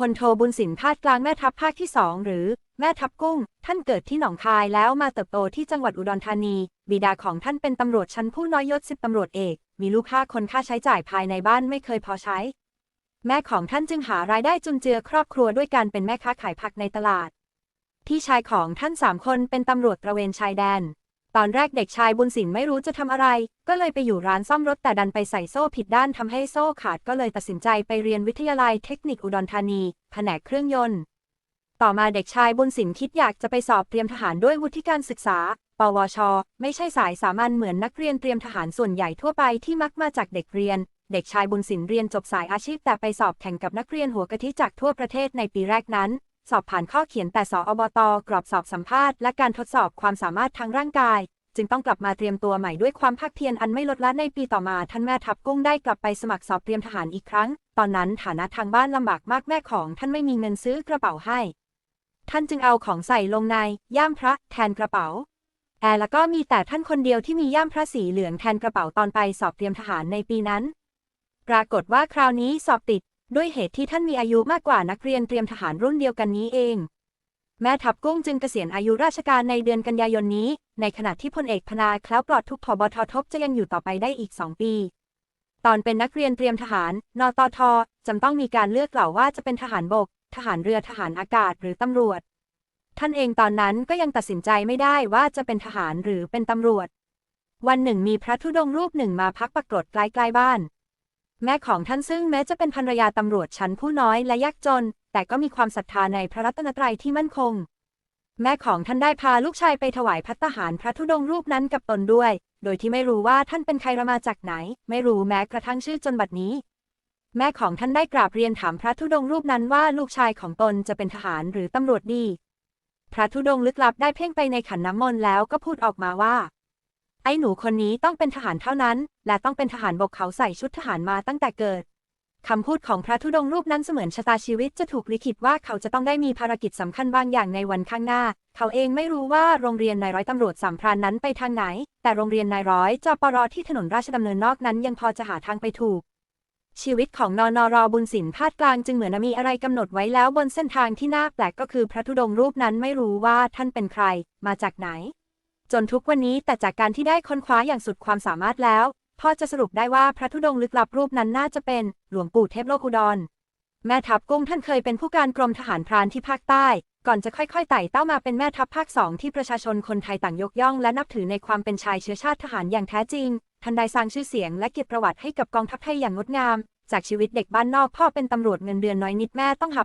พลโทบุญสินพาดกลางแม่ทัพภาคที่สองหรือ แม่ทัพกุ้ง ท่านเกิดที่หนองคายแล้วมาเติบโตที่จังหวัดอุดรธานี บิดาของท่านเป็นตำรวจชั้นผู้น้อยยศสิบตำรวจเอก มีลูกห้าคนค่าใช้จ่ายภายในบ้านไม่เคยพอใช้ แม่ของท่านจึงหารายได้จุนเจือครอบครัวด้วยการเป็นแม่ค้าขายผักในตลาด พี่ชายของท่านสามคนเป็นตำรวจตระเวนชายแดน ตอนแรกเด็กชายบุญสินไม่รู้จะทำอะไร ก็เลยไปอยู่ร้านซ่อมรถแต่ดันไปใส่โซ่ผิดด้านทำให้โซ่ขาดก็เลยตัดสินใจไปเรียนวิทยาลัยเทคนิคอุดรธานี แผนกเครื่องยนต์ ต่อมาเด็กชายบุญสินคิดอยากจะไปสอบเตรียมทหารด้วยวุฒิการศึกษา ปวช ไม่ใช่สายสามัญเหมือนนักเรียนเตรียมทหารส่วนใหญ่ทั่วไปที่มักมาจากเด็กเรียน เด็กชายบุญสินเรียนจบสายอาชีพแต่ไปสอบแข่งกับนักเรียนหัวกะทิจากทั่วประเทศในปีแรกนั้น สอบผ่านข้อเขียนแต่สอบตกรอบสอบสัมภาษณ์และการทดสอบความสามารถทางร่างกาย จึงต้องกลับมาเตรียมตัวใหม่ด้วยความภาคเพียรอันไม่ลดละในปีต่อมาท่านแม่ทัพกุ้งได้กลับไปสมัครสอบเตรียมทหารอีกครั้ง ตอนนั้นฐานะทางบ้านลำบากมากแม่ของท่านไม่มีเงินซื้อกระเป๋าให้ ท่านจึงเอาของใส่ลงใน ย่ามพระแทนกระเป๋าแอร์แล้วก็มีแต่ท่านคนเดียวที่มีย่ามพระสีเหลืองแทนกระเป๋าตอนไปสอบเตรียมทหารในปีนั้น ปรากฏว่าคราวนี้สอบติด ด้วยเหตุที่ท่านมีอายุมากกว่านักเรียนเตรียมทหารรุ่นเดียวกันนี้เอง แม่ทัพกุ้งจึงเกษียณอายุราชการในเดือนกันยายนนี้ ในขณะที่พลเอกพนาแคล้วปลอดทุกผบททบจะยังอยู่ต่อไปได้อีกสองปี ตอนเป็นนักเรียนเตรียมทหาร นตทจำต้องมีการเลือกเกล่าวว่าจะเป็นทหารบก ทหารเรือทหารอากาศหรือตำรวจ ท่านเองตอนนั้นก็ยังตัดสินใจไม่ได้ว่าจะเป็นทหารหรือเป็นตำรวจ วันหนึ่งมีพระธุดงค์รูปหนึ่งมาพักปรากฏใกล้ๆบ้าน แม่ของท่านซึ่งแม้จะเป็นภรรยาตำรวจชั้นผู้น้อยและยากจน แต่ก็มีความศรัทธาในพระรัตนตรัยที่มั่นคง แม่ของท่านได้พาลูกชายไปถวายพัตตาหารพระธุดงค์รูปนั้นกับตนด้วย โดยที่ไม่รู้ว่าท่านเป็นใครมาจากไหน ไม่รู้แม้กระทั่งชื่อจนบัดนี้ แม่ของท่านได้กราบเรียนถามพระธุดงค์รูปนั้นว่าลูกชายของตนจะเป็นทหารหรือตำรวจดี พระธุดงค์ลึกลับได้เพ่งไปในขันน้ำมนต์แล้วก็พูดออกมาว่า ไอ้หนูคนนี้ต้องเป็นทหารเท่านั้น และต้องเป็นทหารบกเขาใส่ชุดทหารมาตั้งแต่เกิด คำพูดของพระธุดงค์รูปนั้นเสมือนชะตาชีวิตจะถูกลิขิตว่าเขาจะต้องได้มีภารกิจสำคัญบางอย่างในวันข้างหน้า เขาเองไม่รู้ว่าโรงเรียนนายร้อยตำรวจสามพรานนั้นไปทางไหน แต่โรงเรียนนายร้อยจปรที่ถนนราชดำเนินนอกนั้นยังพอจะหาทางไปถูก ชีวิตของนอนรบุญสินพาดกลางจึงเหมือนมีอะไรกำหนดไว้แล้วบนเส้นทางที่น่าแปลกก็คือพระธุดงค์รูปนั้นไม่รู้ว่าท่านเป็นใคร มาจากไหน จนทุกวันนี้แต่จากการที่ได้ค้นคว้าอย่างสุดความสามารถแล้ว พ่อจะสรุปได้ว่าพระธุดงค์ลึกลับรูปนั้นน่าจะเป็นหลวงปู่เทพโลกุดร แม่ทัพกุ้งท่านเคยเป็นผู้การกรมทหารพรานที่ภาคใต้ ก่อนจะค่อยๆไต่เต้ามาเป็นแม่ทัพภาคสองที่ประชาชนคนไทยต่างยกย่อง และนับถือในความเป็นชายเชื้อชาติทหารอย่างแท้จริงท่านได้สร้างชื่อเสียงและเกียรติประวัติให้กับกองทัพไทยอย่างงดงาม จากชีวิตเด็กบ้านนอกพ่อเป็นตำรวจเงินเดือนน้อยนิดแม่ต้องหับ